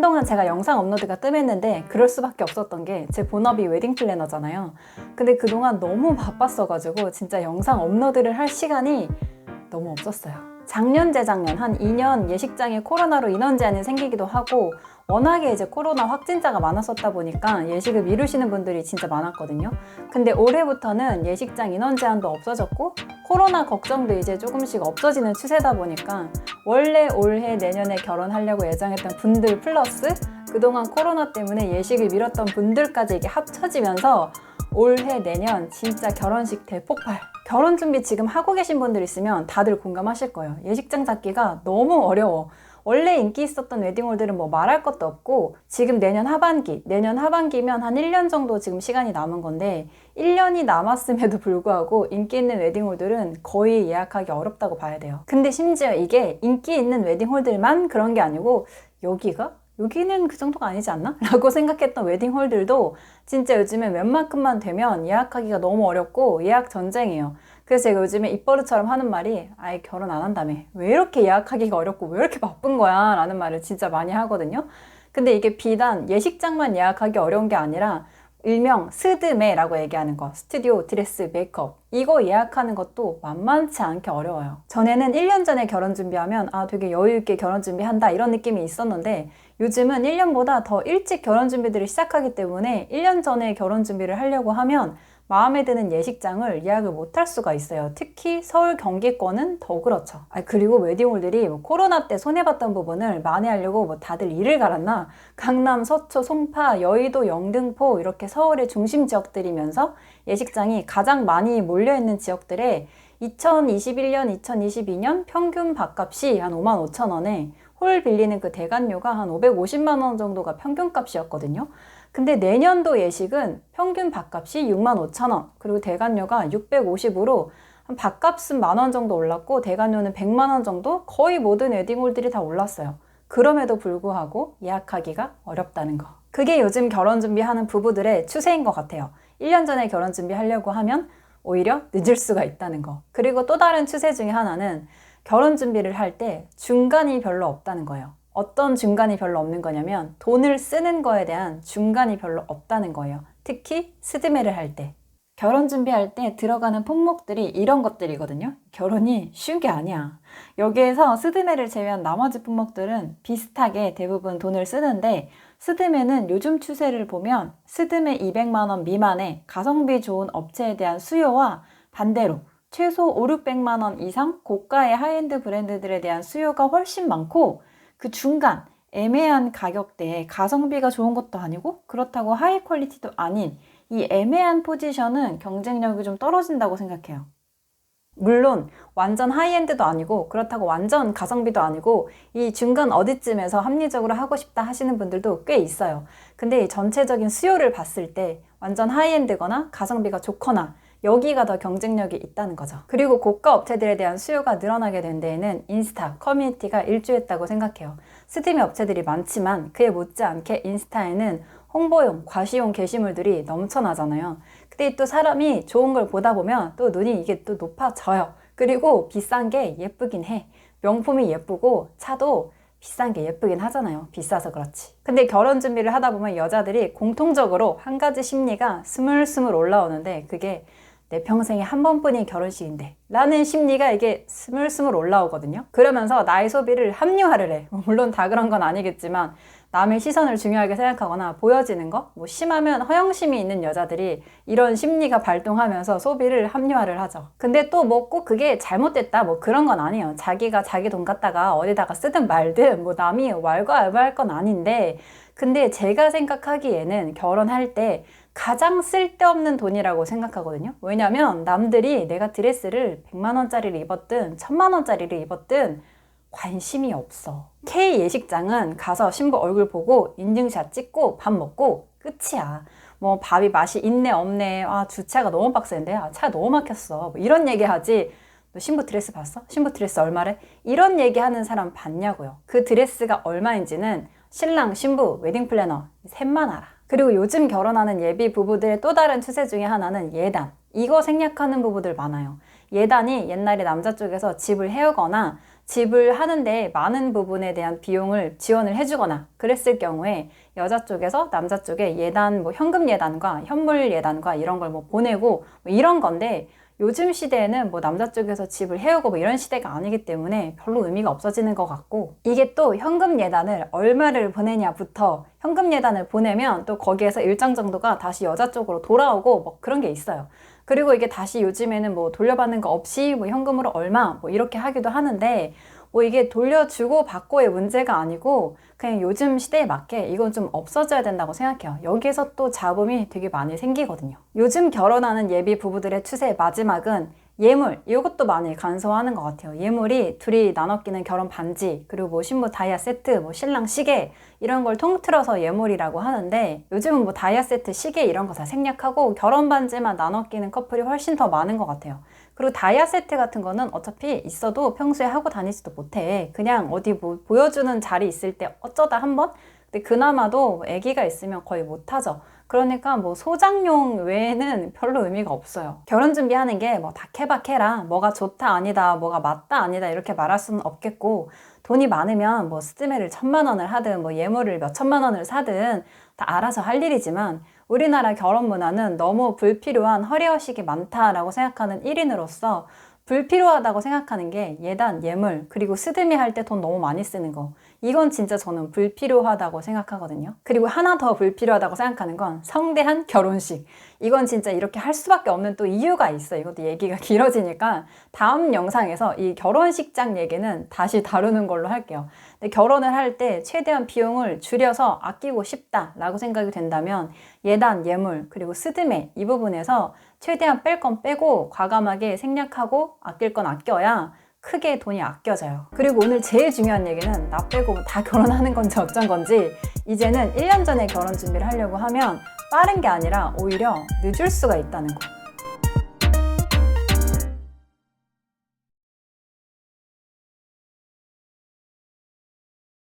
한동안 제가 영상 업로드가 뜸했는데 그럴 수밖에 없었던 게 제 본업이 웨딩 플래너잖아요. 근데 그동안 너무 바빴어가지고 진짜 영상 업로드를 할 시간이 너무 없었어요. 작년, 재작년 한 2년 예식장에 코로나로 인원 제한이 생기기도 하고 워낙에 이제 코로나 확진자가 많았었다 보니까 예식을 미루시는 분들이 진짜 많았거든요. 근데 올해부터는 예식장 인원 제한도 없어졌고 코로나 걱정도 이제 조금씩 없어지는 추세다 보니까 원래 올해 내년에 결혼하려고 예정했던 분들 플러스 그동안 코로나 때문에 예식을 미뤘던 분들까지 이게 합쳐지면서 올해 내년 진짜 결혼식 대폭발. 결혼 준비 지금 하고 계신 분들 있으면 다들 공감하실 거예요. 예식장 잡기가 너무 어려워. 원래 인기 있었던 웨딩홀들은 뭐 말할 것도 없고 지금 내년 하반기, 내년 하반기면 한 1년 정도 지금 시간이 남은 건데 1년이 남았음에도 불구하고 인기 있는 웨딩홀들은 거의 예약하기 어렵다고 봐야 돼요. 근데 심지어 이게 인기 있는 웨딩홀들만 그런 게 아니고 여기가 여기는 그 정도가 아니지 않나? 라고 생각했던 웨딩홀들도 진짜 요즘에 웬만큼만 되면 예약하기가 너무 어렵고 예약 전쟁이에요. 그래서 제가 요즘에 입버릇처럼 하는 말이 아예 결혼 안 한다며. 왜 이렇게 예약하기가 어렵고 왜 이렇게 바쁜 거야? 라는 말을 진짜 많이 하거든요. 근데 이게 비단 예식장만 예약하기 어려운 게 아니라 일명 스드메라고 얘기하는 거 스튜디오, 드레스, 메이크업. 이거 예약하는 것도 만만치 않게 어려워요. 전에는 1년 전에 결혼 준비하면 아 되게 여유 있게 결혼 준비한다 이런 느낌이 있었는데 요즘은 1년보다 더 일찍 결혼 준비들을 시작하기 때문에 1년 전에 결혼 준비를 하려고 하면 마음에 드는 예식장을 예약을 못할 수가 있어요. 특히 서울 경기권은 더 그렇죠. 아, 그리고 웨딩홀들이 뭐 코로나 때 손해봤던 부분을 만회하려고 뭐 다들 일을 갈았나? 강남, 서초, 송파, 여의도, 영등포 이렇게 서울의 중심 지역들이면서 예식장이 가장 많이 몰려있는 지역들에 2021년, 2022년 평균 밥값이 한 5만 5천 원에 홀 빌리는 그 대관료가 한 550만 원 정도가 평균값이었거든요. 근데 내년도 예식은 평균 밥값이 6만 5천 원, 그리고 대관료가 650으로 한 밥값은 만 원 정도 올랐고 대관료는 100만 원 정도 거의 모든 웨딩홀들이 다 올랐어요. 그럼에도 불구하고 예약하기가 어렵다는 거. 그게 요즘 결혼 준비하는 부부들의 추세인 것 같아요. 1년 전에 결혼 준비하려고 하면 오히려 늦을 수가 있다는 거. 그리고 또 다른 추세 중에 하나는 결혼 준비를 할 때 중간이 별로 없다는 거예요. 어떤 중간이 별로 없는 거냐면 돈을 쓰는 거에 대한 중간이 별로 없다는 거예요. 특히 스드메를 할 때. 결혼 준비할 때 들어가는 품목들이 이런 것들이거든요. 결혼이 쉬운 게 아니야. 여기에서 스드메를 제외한 나머지 품목들은 비슷하게 대부분 돈을 쓰는데 스드메는 요즘 추세를 보면 스드메 200만 원 미만의 가성비 좋은 업체에 대한 수요와 반대로 최소 5, 600만 원 이상 고가의 하이엔드 브랜드들에 대한 수요가 훨씬 많고 그 중간 애매한 가격대에 가성비가 좋은 것도 아니고 그렇다고 하이 퀄리티도 아닌 이 애매한 포지션은 경쟁력이 좀 떨어진다고 생각해요. 물론 완전 하이엔드도 아니고 그렇다고 완전 가성비도 아니고 이 중간 어디쯤에서 합리적으로 하고 싶다 하시는 분들도 꽤 있어요. 근데 이 전체적인 수요를 봤을 때 완전 하이엔드거나 가성비가 좋거나 여기가 더 경쟁력이 있다는 거죠. 그리고 고가 업체들에 대한 수요가 늘어나게 된 데에는 인스타, 커뮤니티가 일조했다고 생각해요. 스팀미 업체들이 많지만 그에 못지않게 인스타에는 홍보용, 과시용 게시물들이 넘쳐나잖아요. 근데 또 사람이 좋은 걸 보다 보면 또 눈이 이게 또 높아져요. 그리고 비싼 게 예쁘긴 해. 명품이 예쁘고 차도 비싼 게 예쁘긴 하잖아요. 비싸서 그렇지. 근데 결혼 준비를 하다 보면 여자들이 공통적으로 한 가지 심리가 스물스물 올라오는데 그게 내 평생에 한 번뿐인 결혼식인데 라는 심리가 이게 스물스물 올라오거든요. 그러면서 나의 소비를 합리화를 해. 물론 다 그런 건 아니겠지만 남의 시선을 중요하게 생각하거나 보여지는 거, 뭐 심하면 허영심이 있는 여자들이 이런 심리가 발동하면서 소비를 합리화를 하죠. 근데 또 뭐 꼭 그게 잘못됐다 뭐 그런 건 아니에요. 자기가 자기 돈 갖다가 어디다가 쓰든 말든 뭐 남이 왈가왈부할 건 아닌데 근데 제가 생각하기에는 결혼할 때 가장 쓸데없는 돈이라고 생각하거든요. 왜냐면 남들이 내가 드레스를 100만원짜리를 입었든 1000만원짜리를 입었든 관심이 없어. K 예식장은 가서 신부 얼굴 보고 인증샷 찍고 밥 먹고 끝이야. 뭐 밥이 맛이 있네 없네 아 주차가 너무 빡센데 아 차 너무 막혔어 뭐 이런 얘기 하지 너 신부 드레스 봤어? 신부 드레스 얼마래? 이런 얘기 하는 사람 봤냐고요 그 드레스가 얼마인지는 신랑 신부 웨딩 플래너 셋만 알아 그리고 요즘 결혼하는 예비 부부들의 또 다른 추세 중에 하나는 예단. 이거 생략하는 부부들 많아요. 예단이 옛날에 남자 쪽에서 집을 해오거나 집을 하는데 많은 부분에 대한 비용을 지원을 해주거나 그랬을 경우에 여자 쪽에서 남자 쪽에 예단, 뭐 현금 예단과 현물 예단과 이런 걸 뭐 보내고 뭐 이런 건데 요즘 시대에는 뭐 남자 쪽에서 집을 해오고 뭐 이런 시대가 아니기 때문에 별로 의미가 없어지는 것 같고 이게 또 현금 예단을 얼마를 보내냐부터 현금 예단을 보내면 또 거기에서 일정 정도가 다시 여자 쪽으로 돌아오고 뭐 그런 게 있어요. 그리고 이게 다시 요즘에는 뭐 돌려받는 거 없이 뭐 현금으로 얼마 뭐 이렇게 하기도 하는데 뭐 이게 돌려주고 받고의 문제가 아니고 그냥 요즘 시대에 맞게 이건 좀 없어져야 된다고 생각해요. 여기에서 또 잡음이 되게 많이 생기거든요. 요즘 결혼하는 예비 부부들의 추세의 마지막은 예물 이것도 많이 간소화하는 것 같아요. 예물이 둘이 나눠 끼는 결혼 반지 그리고 뭐 신부 다이아 세트, 뭐 신랑 시계 이런 걸 통틀어서 예물이라고 하는데 요즘은 뭐 다이아 세트, 시계 이런 거 다 생략하고 결혼 반지만 나눠 끼는 커플이 훨씬 더 많은 것 같아요. 그리고 다이아 세트 같은 거는 어차피 있어도 평소에 하고 다니지도 못해. 그냥 어디 뭐 보여주는 자리 있을 때 어쩌다 한 번? 근데 그나마도 아기가 있으면 거의 못 하죠. 그러니까 뭐 소장용 외에는 별로 의미가 없어요. 결혼 준비하는 게 뭐 다 케바케라 뭐가 좋다 아니다 뭐가 맞다 아니다 이렇게 말할 수는 없겠고 돈이 많으면 뭐 스드메를 천만 원을 하든 뭐 예물을 몇 천만 원을 사든 다 알아서 할 일이지만 우리나라 결혼 문화는 너무 불필요한 허례허식이 많다라고 생각하는 1인으로서 불필요하다고 생각하는 게 예단, 예물, 그리고 스드메 할 때 돈 너무 많이 쓰는 거. 이건 진짜 저는 불필요하다고 생각하거든요. 그리고 하나 더 불필요하다고 생각하는 건 성대한 결혼식. 이건 진짜 이렇게 할 수밖에 없는 또 이유가 있어. 요 이것도 얘기가 길어지니까 다음 영상에서 이 결혼식장 얘기는 다시 다루는 걸로 할게요. 근데 결혼을 할 때 최대한 비용을 줄여서 아끼고 싶다라고 생각이 된다면 예단, 예물, 그리고 스드메 이 부분에서 최대한 뺄 건 빼고 과감하게 생략하고 아낄 건 아껴야 크게 돈이 아껴져요. 그리고 오늘 제일 중요한 얘기는 나 빼고 다 결혼하는 건지 어쩐 건지 이제는 1년 전에 결혼 준비를 하려고 하면 빠른 게 아니라 오히려 늦을 수가 있다는 거.